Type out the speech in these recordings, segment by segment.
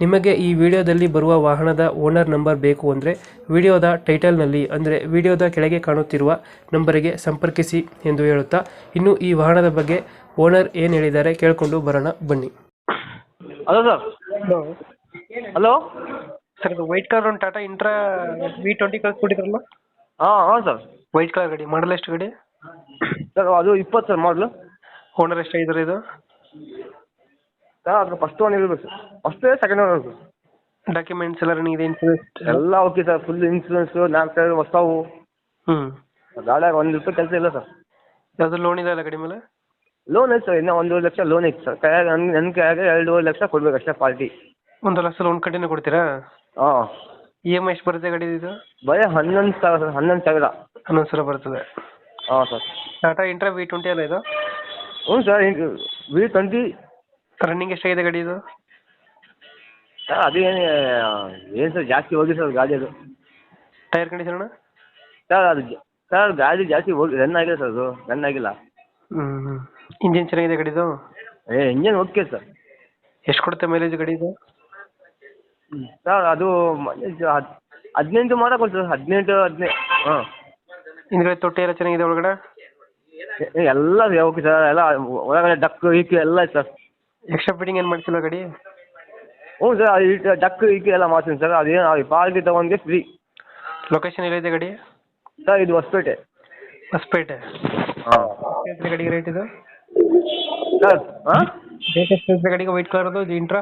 ನಿಮಗೆ ಈ ವಿಡಿಯೋದಲ್ಲಿ ಬರುವ ವಾಹನದ ಓನರ್ ನಂಬರ್ ಬೇಕು ಅಂದರೆ ವಿಡಿಯೋದ ಟೈಟಲ್ನಲ್ಲಿ ಅಂದರೆ ವಿಡಿಯೋದ ಕೆಳಗೆ ಕಾಣುತ್ತಿರುವ ನಂಬರಿಗೆ ಸಂಪರ್ಕಿಸಿ ಎಂದು ಹೇಳುತ್ತಾ ಇನ್ನು ಈ ವಾಹನದ ಬಗ್ಗೆ ಓನರ್ ಏನು ಹೇಳಿದ್ದಾರೆ ಕೇಳಿಕೊಂಡು ಬರೋಣ ಬನ್ನಿ. ಹಲೋ ಸರ್ ಹಲೋ ಸರ್ ಇದು ವೈಟ್ ಕಲರ್ ಒಂದು ಟಾಟಾ ಇಂಟ್ರಾ ವಿ ಟ್ವೆಂಟಿ ಕಳ್ಸ್ಕೊಟ್ಟಿದ್ರಲ್ಲ? ಹಾಂ ಹಾಂ ಸರ್ ವೈಟ್ ಕಲರ್ ಗಾಡಿ ಮಾಡಲ್ ಎಷ್ಟು ಗಾಡಿ? ಸರ್ ಅದು ಇಪ್ಪತ್ತು ಸರ್ ಮಾಡಲು ಓನರ್ ಎಷ್ಟಾಗಿದ್ದಾರೆ ಇದು? ಸರ್ ಅದು ಫಸ್ಟ್ ಒನ್ ಇರಬೇಕು. ಸರ್ ಫಸ್ಟೇ ಸೆಕೆಂಡ್ ಒನ್ ಇರಬೇಕು. ಡಾಕ್ಯುಮೆಂಟ್ಸ್ ಎಲ್ಲ ರನ್ನಿಂಗ್ ಇದೆ ಇನ್ಸೂರೆನ್ಸ್ ಎಲ್ಲ? ಓಕೆ ಸರ್ ಫುಲ್ ಇನ್ಸೂರೆನ್ಸ್ ನಾಲ್ಕು ಸಾವಿರ ಹೊಸವು ಹ್ಞೂ ಗಾಡಿಯಾಗ ಒಂದು ರೂಪಾಯಿ ಕೆಲಸ ಇಲ್ಲ ಸರ್. ಯಾವುದು ಲೋನ್ ಇದೆ ಅಲ್ಲ ಗಾಡಿ ಮೇಲೆ? ಲೋನ್ ಐತೆ ಸರ್ ಇನ್ನೂ ಒಂದೂವರೆ ಲಕ್ಷ ಲೋನ್ ಐತೆ ಸರ್. ಕೈಯಾಗ ನನ್ನ ನನ್ನ ಕೈಯಾಗ ಎರಡೂವರೆ ಲಕ್ಷ ಕೊಡ್ಬೇಕು ಅಷ್ಟೇ ಪಾರ್ಟಿ ಒಂದು ಲಕ್ಷ ಲೋನ್ ಕಂಟಿನ್ಯೂ ಕೊಡ್ತೀರಾ? ಹಾಂ. ಇ ಎಂ ಐ ಎಷ್ಟು ಬರುತ್ತೆ ಗಾಡಿ ಇದು? ಬರೀ ಹನ್ನೊಂದು ಸಾವಿರ ಸರ್ ಹನ್ನೊಂದು ಸಾವಿರ. ಹನ್ನೊಂದು ಸಾವಿರ ಬರ್ತದೆ. ಹಾಂ sir. Tata Intra V twenty ಅಲ್ಲ ಇದು? ಹ್ಞೂ ಸರ್ ವಿ ಟ್ವೆಂಟಿ ರನ್ನಿಂಗ್ ಎಷ್ಟಾಗಿದೆ ಗಾಡಿ ಇದು? ಸರ್ ಅದು ಏನು ಸರ್ ಜಾಸ್ತಿ ಹೋಗಿ ಸರ್ ಗಾಡಿ ಅದು. ಟೈರ್ ಕಂಡೀಷನ್ ಅಣ್ಣ? ಸರ್ ಅದು ಜ- ಸರ್ ಗಾಡಿ ಜಾಸ್ತಿ ಹೋಗಿ ರನ್ ಆಗಿದೆ ಸರ್ ಅದು ರನ್ ಆಗಿಲ್ಲ. ಹ್ಞೂ ಇಂಜಿನ್ ಚೆನ್ನಾಗಿದೆ ಗಾಡಿದು ಏ ಇಂಜಿನ್ ಓಕೆ ಸರ್. ಎಷ್ಟು ಕೊಡುತ್ತೆ ಮೈಲೇಜ್ ಗಾಡಿ ಇದು? ಸರ್ ಅದು ಮ- ಇದು ಹದ್- ಹದಿನೆಂಟು ಮಾಡಕ್ಕೆ ಸರ್ ಹದಿನೆಂಟು ಹದಿನೈದು ಹಾಂ. ಹಿಂದ್ಗಡೆ ತೊಟ್ಟಿ ಎಲ್ಲ ಚೆನ್ನಾಗಿದೆ ಒಳಗಡೆ? ಎಲ್ಲ ಓಕೆ ಸರ್ ಎಲ್ಲ ಒಳಗಡೆ ಡಕ್ ಈಕ್ ಎಲ್ಲ ಸರ್. ಎಕ್ಸ್ಟ್ರಾ ಫಿಟ್ಟಿಂಗ್ ಏನು ಮಾಡಿಸಿಲ್ಲ ಗಾಡಿ? ಹ್ಞೂ ಸರ್ ಅದು ಡಕ್ ಇಕ್ಕಿ ಎಲ್ಲ ಮಾಡ್ತೀನಿ ಸರ್ ಅದೇನು ಅದು ಪಾಲ್ಟಿ ತೊಗೊಂಡ್ಗೆ ಫ್ರೀ ಲೊಕೇಶನ್ ಎಲ್ಲಿದೆ ಗಾಡಿ? ಸರ್ ಇದು ಹೊಸಪೇಟೆ. ಹೊಸಪೇಟೆ. ಹಾಂ. ಎಷ್ಟು ಗಾಡಿಗೆ ರೇಟ್ ಇದು? ಸರ್ ಹಾಂ ರೇಟ್ ಎಷ್ಟು ಇದೆ ಗಾಡಿಗೆ ವೈಟ್ ಕಲರ್ದು ಇದು ಇಂಟ್ರಾ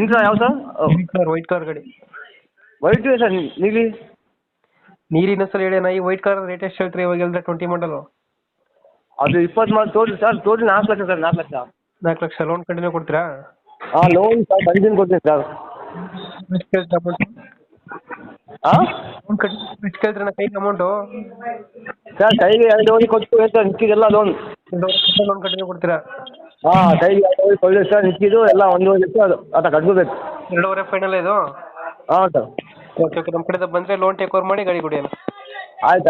ಇಂಟ್ರಾ ಯಾವ sir? White colour white colour ಗಾಡಿ. ವೈಟ್ ಸರ್ ನೀಲಿ? ನೀರಿನ ಸಲ ಹೇಳಿ ನಾ ಈ ವೈಟ್ ಕಲರ್ ರೇಟ್ ಎಷ್ಟು ಹೇಳ್ತೀರಿ ಇವಾಗ ಹೇಳಿದ್ರೆ ಟ್ವೆಂಟಿ ಮಾಡಲು ಅದು ಇಪ್ಪತ್ತು ಮಾಡಿ ತೋರಿಸಿ ಸರ್ ತೋರಿಸಿ ನಾಲ್ಕು ಲಕ್ಷ ಸರ್ ನಾಲ್ಕು ಲಕ್ಷ. ನಾಲ್ಕು ಲಕ್ಷ ಲೋನ್ ಕಂಟಿನ್ಯೂ ಕೊಡ್ತೀರಾ? ಆ ಲೋನ್ ಸರ್ ಕಂಟಿನ್ಯೂ ಕೊಡ್ತೀನಿ ಸರ್ ಎಷ್ಟು ಕೇಳ್ತೀರಾ ಅಮೌಂಟ್ ಹಾಂ ಲೋನ್ ಕಂಟಿನ್ಯೂ ಎಷ್ಟು ಕೈಗೆ ಅಮೌಂಟು ಸರ್ ಕೈಗೆ ಎರಡು ಓದಿ ಕೊಟ್ಟು ಸರ್ ನಿಕ್ಕಿದೆಲ್ಲ ಲೋನ್ ಲೋನ್ ಕಂಟಿನ್ಯೂ ಕೊಡ್ತೀರಾ? ಹಾಂ ಕೈಗೆ ಎರಡು ಓದಿ ಸರ್ ಎಲ್ಲ ಒಂದು ಅದು ಅದ ಕಟ್ಕೋಬೇಕು. ಎರಡೂವರೆ ಫೈನಲ್ ಇದು? ಹಾಂ ಸರ್ ಓಕೆ ಓಕೆ ನಮ್ಮ ಕಡೆಯಿಂದ ಬಂದರೆ ಲೋನ್ ಟೇಕ್ ಓವರ್ ಮಾಡಿ ಗಾಡಿ ಕೊಡಿ ಅಣ್ಣ. ಆಯ್ತು ಆಯ್ತು.